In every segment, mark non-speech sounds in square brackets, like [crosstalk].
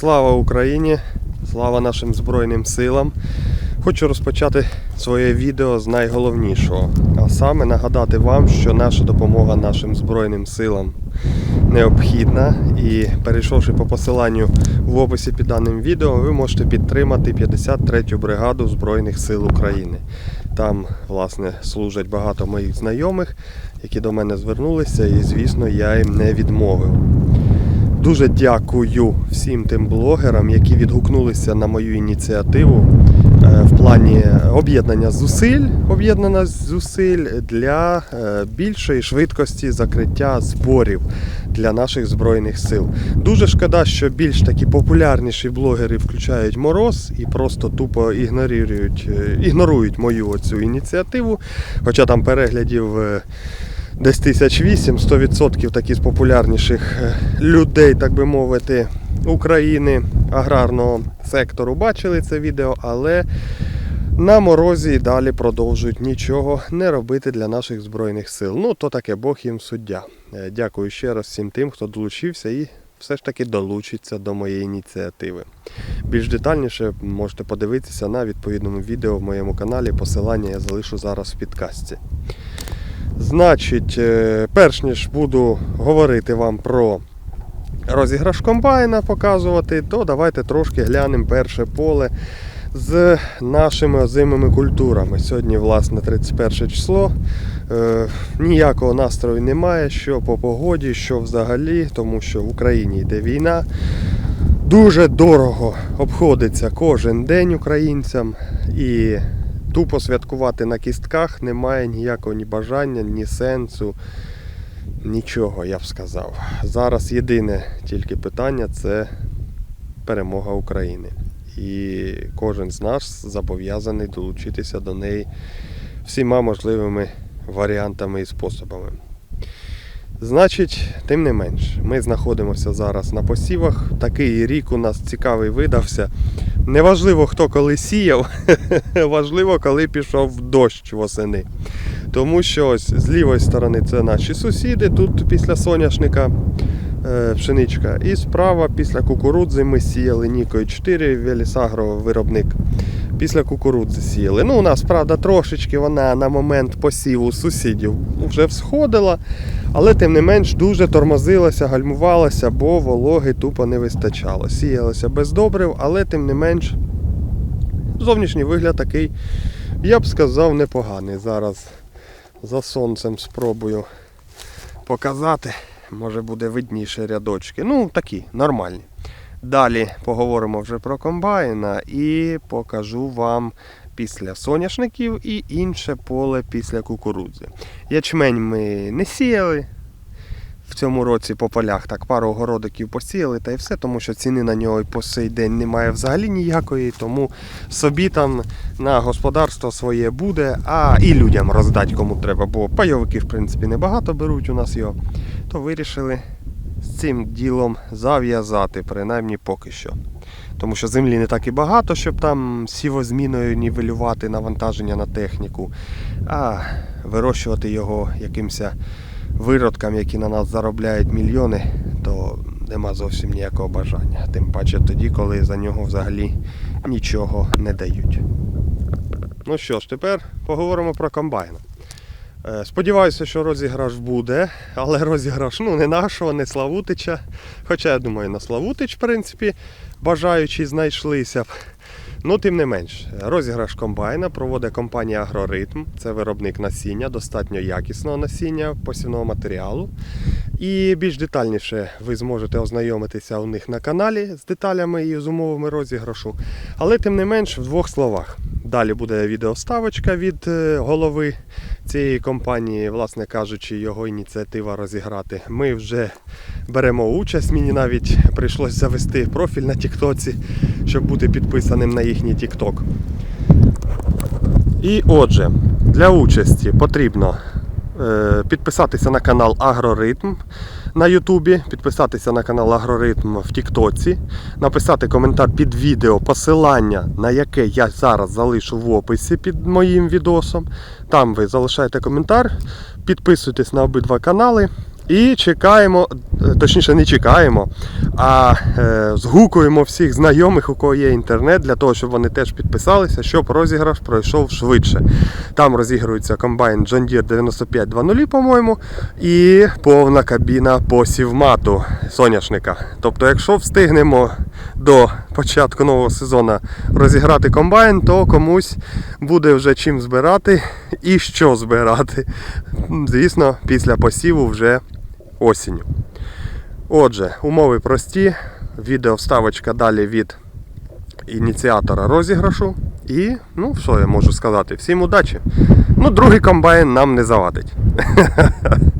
Слава Україні! Слава нашим Збройним силам! Хочу розпочати своє відео з найголовнішого, а саме нагадати вам, що наша допомога нашим Збройним силам необхідна. І перейшовши по посиланню в описі під даним відео, ви можете підтримати 53-ю бригаду Збройних сил України. Там, власне, служать багато моїх знайомих, які до мене звернулися, і, звісно, я їм не відмовив. Дуже дякую всім тим блогерам, які відгукнулися на мою ініціативу е, в плані об'єднання зусиль, об'єднання зусиль для е, більшої швидкості закриття зборів для наших збройних сил. Дуже шкода, що більш такі популярніші блогери включають мороз і просто тупо ігнорують, е, ігнорують мою оцю ініціативу, хоча там переглядів. Десь тисяч вісім, 100% такі з популярніших е, людей, так би мовити, України, аграрного сектору бачили це відео, але на морозі і далі продовжують нічого не робити для наших збройних сил. Ну, то таке Бог їм суддя. Е, Дякую ще раз всім тим, хто долучився і все ж таки долучиться до моєї ініціативи. Більш детальніше можете подивитися на відповідному відео в моєму каналі. Посилання я залишу зараз в підкасті. Значить, е, перш ніж буду говорити вам про розіграш комбайна, показувати, то давайте трошки глянемо перше поле з нашими озимими культурами. Сьогодні, власне, 31 число. Е, ніякого настрою немає, що по погоді, що взагалі, тому що в Україні йде війна. Дуже дорого обходиться кожен день українцям і тупо святкувати на кістках немає ніякого ні бажання, ні сенсу, нічого, я б сказав. Зараз єдине тільки питання це перемога України. І кожен з нас зобов'язаний долучитися до неї всіма можливими варіантами і способами. Значить, тим не менш, ми знаходимося зараз на посівах. Такий рік у нас цікавий видався. Неважливо, хто коли сіяв, [laughs] важливо, коли пішов дощ восени. Тому що ось з лівої сторони це наші сусіди, тут після соняшника е, пшеничка. І справа після кукурудзи ми сіяли Нікою 4, Велісагро виробник. Після кукурудзи сіяли. Ну, у нас, правда, трошечки вона на момент посіву сусідів вже всходила, але тим не менш дуже тормозилася, гальмувалася, бо вологи тупо не вистачало. Сіялося без добрив, але тим не менш зовнішній вигляд такий, я б сказав, непоганий. Зараз за сонцем спробую показати. Може буде видніше рядочки. Ну, такі, нормальні. Далі поговоримо вже про комбайна і покажу вам після соняшників і інше поле після кукурудзи. Ячмень ми не сіяли. В цьому році по полях так пару огородиків посіяли та й все, тому що ціни на нього і по сей день немає взагалі ніякої, тому собі там на господарство своє буде, а і людям роздати кому треба, бо пайовики, в принципі, небагато беруть у нас його, то вирішили з цим ділом зав'язати, принаймні поки що. Тому що землі не так і багато, щоб там сівозміною нівелювати навантаження на техніку, а вирощувати його якимось виродкам, які на нас заробляють мільйони, то нема зовсім ніякого бажання. Тим паче тоді, коли за нього взагалі нічого не дають. Ну що ж, тепер поговоримо про комбайна. Е, Сподіваюся, що розіграш буде, але розіграш ну, не нашого, не Славутича. Хоча я думаю, на Славутич, в принципі, бажаючі знайшлися б. Ну, тим не менш, розіграш комбайна проводить компанія Агроритм. Це виробник насіння, достатньо якісного насіння, посівного матеріалу. І більш детальніше ви зможете ознайомитися у них на каналі з деталями і з умовами розіграшу. Але тим не менш, в двох словах. Далі буде відеоставочка від е, голови цієї компанії, власне кажучи, його ініціатива розіграти. Ми вже беремо участь. Мені навіть прийшлось завести профіль на Тіктоці, щоб бути підписаним на їхній Тікток. І отже, для участі потрібно е, підписатися на канал Агроритм на Ютубі, підписатися на канал Агроритм в Тіктоці, написати коментар під відео, посилання на яке я зараз залишу в описі під моїм відосом. Там ви залишаєте коментар, підписуйтесь на обидва канали. І чекаємо, е, точніше, не чекаємо, а е, згукуємо всіх знайомих, у кого є інтернет, для того, щоб вони теж підписалися, щоб розіграш пройшов швидше. Там розігрується комбайн John Deere 9520, по-моєму, і повна кабіна посівмату соняшника. Тобто, якщо встигнемо до початку нового сезону розіграти комбайн, то комусь буде вже чим збирати і що збирати. Звісно, після посіву вже осінню. Отже, умови прості. Відео вставочка далі від ініціатора розіграшу. І, ну, що я можу сказати? Всім удачі! Ну, другий комбайн нам не завадить. [laughs]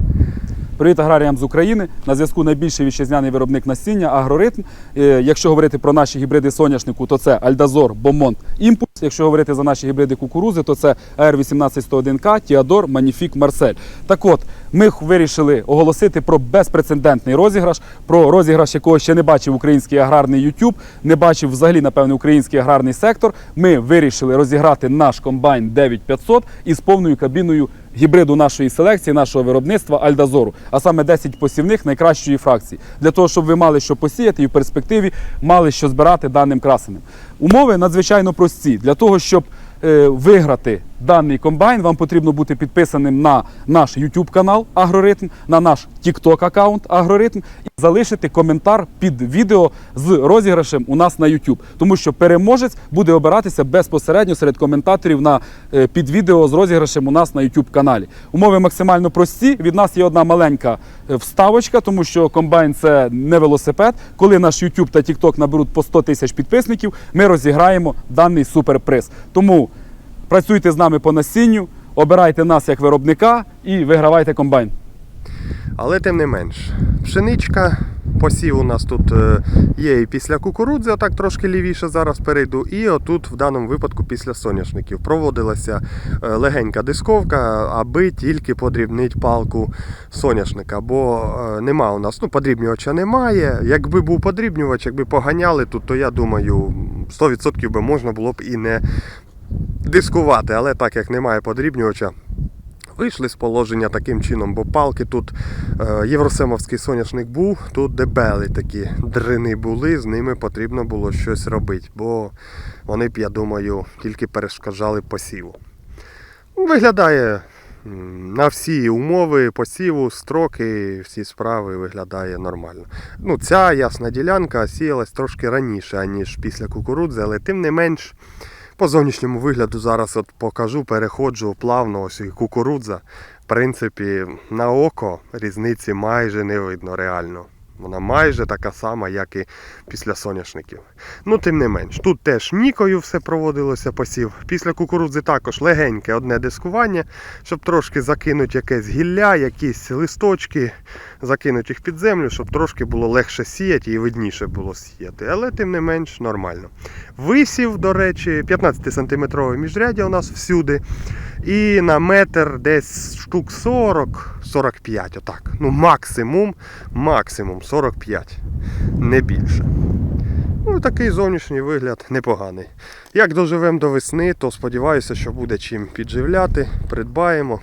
Привіт аграріям з України. На зв'язку найбільший вітчизняний виробник насіння Агроритм. Е, Якщо говорити про наші гібриди соняшнику, то це Альдазор, Бомонт, Імпульс. Якщо говорити за наші гібриди кукурузи, то це AR181К, Тіадор, Маніфік, Марсель. Так от, ми вирішили оголосити про безпрецедентний розіграш, про розіграш, якого ще не бачив український аграрний YouTube, не бачив взагалі, напевно, український аграрний сектор. Ми вирішили розіграти наш комбайн 9500 із повною кабіною гібриду нашої селекції, нашого виробництва Альдазору, а саме 10 посівних найкращої фракції, для того, щоб ви мали що посіяти і в перспективі мали що збирати даним красеним. Умови надзвичайно прості. Для того, щоб е, виграти даний комбайн, вам потрібно бути підписаним на наш YouTube канал Агроритм, на наш TikTok аккаунт Агроритм і залишити коментар під відео з розіграшем у нас на YouTube. Тому що переможець буде обиратися безпосередньо серед коментаторів на е, під відео з розіграшем у нас на YouTube каналі. Умови максимально прості. Від нас є одна маленька е, вставочка, тому що комбайн це не велосипед. Коли наш YouTube та TikTok наберуть по 100 тисяч підписників, ми розіграємо даний суперприз. Тому працюйте з нами по насінню, обирайте нас як виробника і вигравайте комбайн. Але тим не менш, пшеничка, посів у нас тут е, є і після кукурудзи, отак трошки лівіше зараз перейду. І отут в даному випадку після соняшників проводилася е, легенька дисковка, аби тільки подрібнити палку соняшника. Бо е, нема у нас, ну, подрібнювача немає. Якби був подрібнювач, якби поганяли тут, то я думаю, 100% би можна було б і не дискувати. Але так як немає подрібнювача, Вийшли з положення таким чином, бо палки тут е, євросемовський соняшник був, тут дебели такі дрини були, з ними потрібно було щось робити, бо вони б, я думаю, тільки перешкоджали посіву. Виглядає на всі умови посіву, строки, всі справи виглядає нормально. Ну, ця ясна ділянка сіялась трошки раніше, ніж після кукурудзи, але тим не менш. По зовнішньому вигляду зараз от покажу, переходжу плавно, ось і кукурудза. В принципі, на око різниці майже не видно реально. Вона майже така сама, як і після соняшників. Ну, тим не менш, тут теж нікою все проводилося посів. Після кукурудзи також легеньке одне дискування, щоб трошки закинути якесь гілля, якісь листочки, закинути їх під землю, щоб трошки було легше сіяти і видніше було сіяти. Але тим не менш нормально. Висів, до речі, 15-сантиметрове міжряддя у нас всюди. І на метр десь штук 40-45, отак. Ну, максимум, максимум 45, не більше. Ну, такий зовнішній вигляд непоганий. Як доживемо до весни, то сподіваюся, що буде чим підживляти, придбаємо.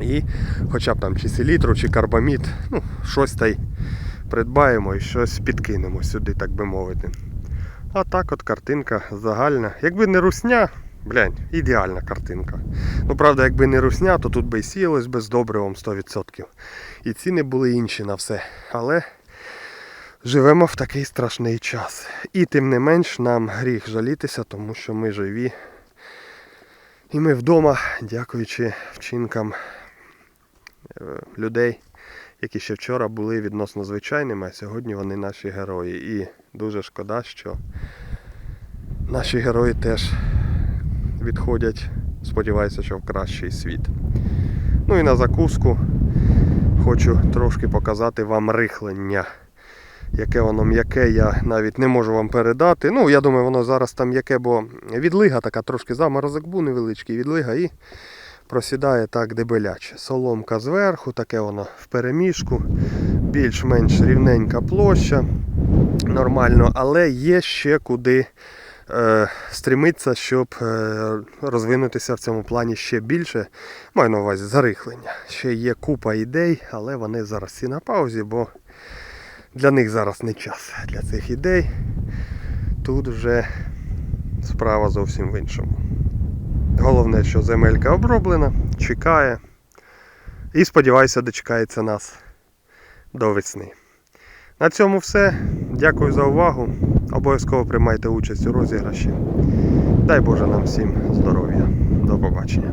І хоча б там чи селітру, чи карбамід, ну, щось та й придбаємо і щось підкинемо сюди, так би мовити. А так от картинка загальна. Якби не русня, блянь, ідеальна картинка. Ну, правда, якби не русня, то тут би і сіялось би з добривом 100%. І ціни були інші на все. Але живемо в такий страшний час. І тим не менш нам гріх жалітися, тому що ми живі. І ми вдома, дякуючи вчинкам е, людей, які ще вчора були відносно звичайними, а сьогодні вони наші герої. І дуже шкода, що наші герої теж відходять, сподіваюся, що в кращий світ. Ну і на закуску хочу трошки показати вам рихлення. Яке воно м'яке, я навіть не можу вам передати. Ну, я думаю, воно зараз там м'яке, бо відлига така трошки заморозок був невеличкий, відлига і просідає так дебеляче. Соломка зверху, таке воно в переміжку, більш-менш рівненька площа. Нормально, але є ще куди стремиться, щоб е, розвинутися в цьому плані ще більше. Маю на увазі зарихлення. Ще є купа ідей, але вони зараз всі на паузі, бо для них зараз не час для цих ідей. Тут вже справа зовсім в іншому. Головне, що земелька оброблена, чекає. І сподіваюся, дочекається нас до весни. На цьому все. Дякую за увагу. Обов'язково приймайте участь у розіграші. Дай Боже нам всім здоров'я. До побачення.